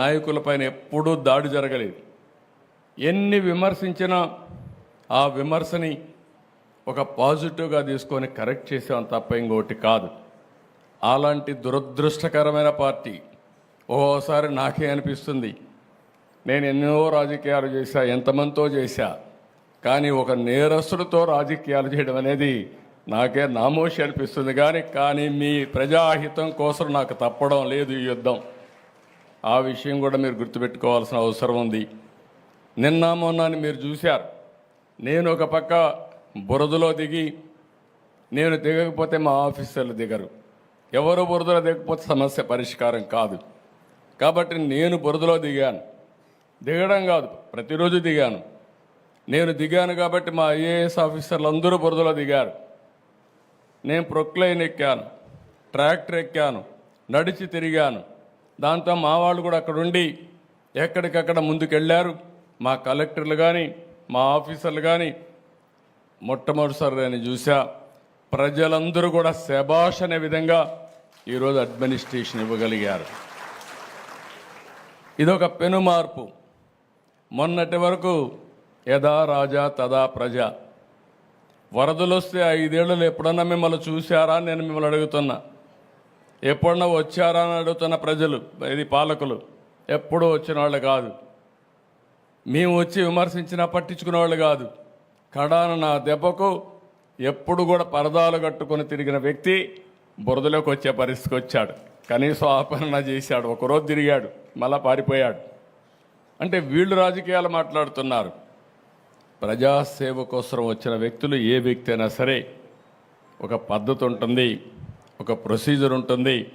నాయకులపైన ఎప్పుడూ దాడి జరగలేదు. ఎన్ని విమర్శించినా ఆ విమర్శని ఒక పాజిటివ్గా తీసుకొని కరెక్ట్ చేసాం తప్ప ఇంకోటి కాదు. అలాంటి దురదృష్టకరమైన పార్టీ ఓసారి నాకే అనిపిస్తుంది. నేను ఎన్నో రాజకీయాలు చేశా ఎంతమందితో చేశా కానీ ఒక నేరస్తుడితో రాజకీయాలు చేయడం అనేది నాకే నామోషి అనిపిస్తుంది. కానీ కానీ మీ ప్రజాహితం కోసం నాకు తప్పడం లేదు ఈ యుద్ధం. ఆ విషయం కూడా మీరు గుర్తుపెట్టుకోవాల్సిన అవసరం ఉంది. నిన్న మొన్నని మీరు చూశారు. నేను ఒక పక్క బురదలో దిగి నేను దిగకపోతే మా ఆఫీసర్లు దిగరు. ఎవరు బురదలో దిగకపోతే సమస్య పరిష్కారం కాదు. కాబట్టి నేను బురదలో దిగాను. దిగడం కాదు ప్రతిరోజు దిగాను. నేను దిగాను కాబట్టి మా ఐఏఎస్ ఆఫీసర్లు అందరూ బురదలో దిగారు. నేను ప్రొక్లైన్ ఎక్కాను ట్రాక్టర్ ఎక్కాను నడిచి తిరిగాను. దాంతో మా వాళ్ళు కూడా అక్కడ ఉండి ఎక్కడికక్కడ ముందుకెళ్ళారు. మా కలెక్టర్లు కానీ మా ఆఫీసర్లు కానీ మొట్టమొదటిసారి నేను చూసా ప్రజలందరూ కూడా శబాష్ అనే విధంగా ఈరోజు అడ్మినిస్ట్రేషన్ ఇవ్వగలిగారు. ఇదొక పెను మార్పు మొన్నటి వరకు యథా రాజా తదా ప్రజ. వరదలు వస్తే ఐదేళ్ళు ఎప్పుడన్నా మిమ్మల్ని చూశారా అని నేను మిమ్మల్ని అడుగుతున్నా. ఎప్పుడన్నా వచ్చారా అని అడుగుతున్న ప్రజలు ఇది పాలకులు ఎప్పుడూ వచ్చిన వాళ్ళు కాదు. మేము వచ్చి విమర్శించినా పట్టించుకునే వాళ్ళు కాదు. కడాన నా దెబ్బకు ఎప్పుడు కూడా పరదాలు కట్టుకొని తిరిగిన వ్యక్తి బురదలోకి వచ్చే పరిస్థితికి వచ్చాడు. కనీసం ఆపరణ చేశాడు ఒకరోజు తిరిగాడు మళ్ళా పారిపోయాడు. అంటే వీళ్ళు రాజకీయాలు మాట్లాడుతున్నారు. ప్రజాసేవ కోసం వచ్చిన వ్యక్తులు ఏ వ్యక్తి అయినా సరే ఒక పద్ధతి ఉంటుంది. ఒక ప్రొసీజర్ ఉంటుంది.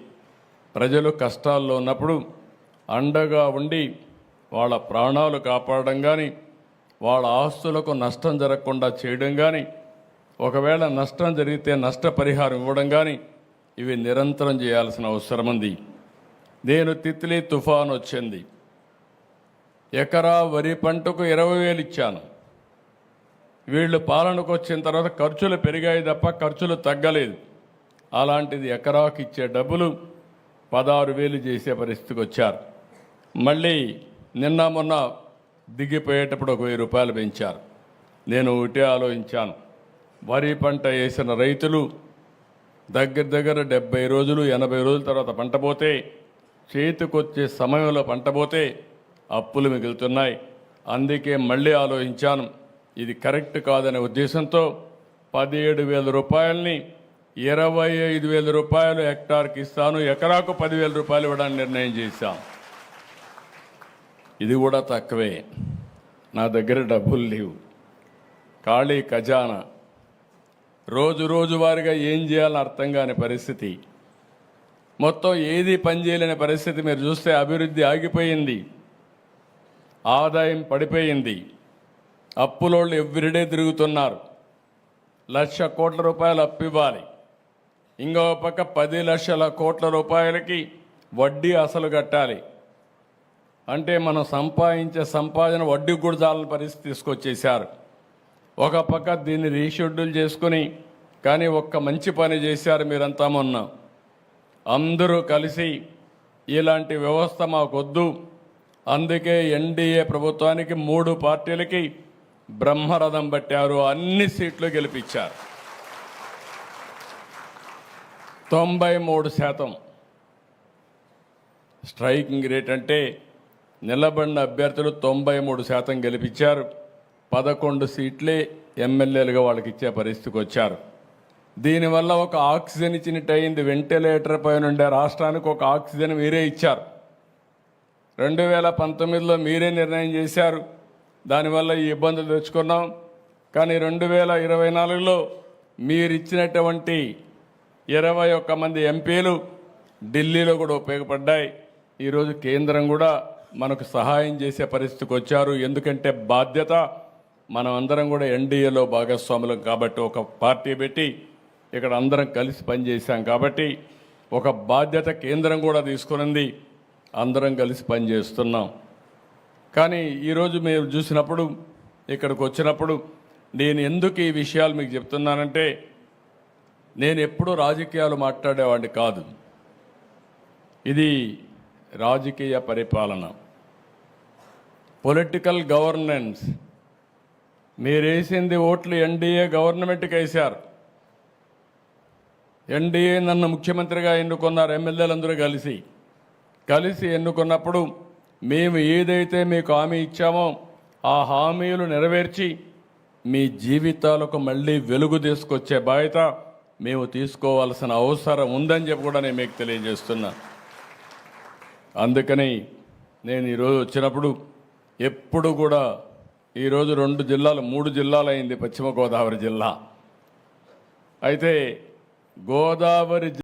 ప్రజలు కష్టాల్లో ఉన్నప్పుడు అండగా ఉండి వాళ్ళ ప్రాణాలు కాపాడడం కానీ వాళ్ళ ఆస్తులకు నష్టం జరగకుండా చేయడం కానీ ఒకవేళ నష్టం జరిగితే నష్టపరిహారం ఇవ్వడం కానీ ఇవి నిరంతరం చేయాల్సిన అవసరం ఉంది. నేను తిత్లీ తుఫాన్ వచ్చింది. ఎకరా వరి పంటకు ఇరవై వేలు ఇచ్చాను. వీళ్ళు పాలనకు వచ్చిన తర్వాత ఖర్చులు పెరిగాయి తప్ప ఖర్చులు తగ్గలేదు. అలాంటిది ఎకరాకి ఇచ్చే డబ్బులు పదహారు వేలు చేసే పరిస్థితికి వచ్చారు. మళ్ళీ నిన్న మొన్న దిగిపోయేటప్పుడు ఒక వెయ్యి రూపాయలు పెంచారు. నేను ఒకటే ఆలోచించాను. వరి పంట వేసిన రైతులు దగ్గర దగ్గర డెబ్బై రోజులు ఎనభై రోజుల తర్వాత పంట పోతే చేతికొచ్చే సమయంలో పంట పోతే అప్పులు మిగులుతున్నాయి. అందుకే మళ్ళీ ఆలోచించాను. ఇది కరెక్ట్ కాదనే ఉద్దేశంతో పదిహేడు వేల రూపాయలని ఇరవై ఐదు వేల రూపాయలు హెక్టార్కి ఇస్తాను. ఎకరాకు పదివేల రూపాయలు ఇవ్వడానికి నిర్ణయం చేశాం. ఇది కూడా తక్కువే. నా దగ్గర డబ్బులు లేవు. ఖాళీ ఖజానా. రోజు రోజువారీగా ఏం చేయాలని అర్థం కాని పరిస్థితి. మొత్తం ఏది పనిచేయలేని పరిస్థితి మీరు చూస్తే అభివృద్ధి ఆగిపోయింది. ఆదాయం పడిపోయింది. అప్పులోళ్ళు ఎవ్రీడే తిరుగుతున్నారు. లక్ష కోట్ల రూపాయలు అప్పు ఇవ్వాలి. ఇంకో పక్క పది లక్షల కోట్ల రూపాయలకి వడ్డీ అసలు కట్టాలి. అంటే మనం సంపాదించే సంపాదన వడ్డీ కూడా చాలని పరిస్థితి తీసుకొచ్చేశారు. ఒక పక్క దీన్ని రీషెడ్యూల్ చేసుకుని కానీ ఒక్క మంచి పని చేశారు మీరంతా మొన్న. అందరూ కలిసి ఇలాంటి వ్యవస్థ మాకొద్దు. అందుకే ఎన్డీఏ ప్రభుత్వానికి మూడు పార్టీలకి బ్రహ్మరథం పట్టారు. అన్ని సీట్లు గెలిపించారు. తొంభై మూడు శాతం. స్ట్రైకింగ్ రేట్ అంటే నిలబడిన అభ్యర్థులు తొంభై మూడు శాతం గెలిపించారు. పదకొండు సీట్లే ఎమ్మెల్యేలుగా వాళ్ళకి ఇచ్చే పరిస్థితికి వచ్చారు. దీనివల్ల ఒక ఆక్సిజన్ ఇచ్చినట్టు అయింది. వెంటిలేటర్ పైన ఉండే రాష్ట్రానికి ఒక ఆక్సిజన్ మీరే ఇచ్చారు. రెండు వేల పంతొమ్మిదిలో మీరే నిర్ణయం చేశారు. దానివల్ల ఈ ఇబ్బందులు తెచ్చుకున్నాం. కానీ రెండు వేల ఇరవై నాలుగులో మీరు ఇచ్చినటువంటి ఇరవై ఒక్క మంది ఎంపీలు ఢిల్లీలో కూడా ఉపయోగపడ్డాయి. ఈరోజు కేంద్రం కూడా మనకు సహాయం చేసే పరిస్థితికి వచ్చారు. ఎందుకంటే బాధ్యత మనం అందరం కూడా ఎన్డీఏలో భాగస్వాములం కాబట్టి ఒక పార్టీ పెట్టి ఇక్కడ అందరం కలిసి పనిచేశాం కాబట్టి ఒక బాధ్యత కేంద్రం కూడా తీసుకునింది. అందరం కలిసి పనిచేస్తున్నాం. కానీ ఈరోజు మీరు చూసినప్పుడు ఇక్కడికి వచ్చినప్పుడు నేను ఎందుకు ఈ విషయాలు మీకు చెప్తున్నానంటే నేను ఎప్పుడూ రాజకీయాలు మాట్లాడేవాడిని కాదు. ఇది రాజకీయ పరిపాలన. పొలిటికల్ గవర్నెన్స్ మీరేసింది ఓట్లు ఎన్డీఏ గవర్నమెంట్కి వేశారు. ఎన్డీఏ నన్ను ముఖ్యమంత్రిగా ఎన్నుకున్నారు ఎమ్మెల్యేలందరూ కలిసి. కలిసి ఎన్నుకున్నప్పుడు మేము ఏదైతే మీకు హామీ ఇచ్చామో ఆ హామీలు నెరవేర్చి మీ జీవితాలకు మళ్ళీ వెలుగు తీసుకొచ్చే బాధ్యత మేము తీసుకోవాల్సిన అవసరం ఉందని చెప్పి కూడా నేను మీకు తెలియజేస్తున్నా. అందుకని నేను ఈరోజు వచ్చినప్పుడు ఎప్పుడు కూడా ఈరోజు రెండు జిల్లాలు మూడు జిల్లాలు అయింది పశ్చిమ గోదావరి జిల్లా. అయితే గోదావరి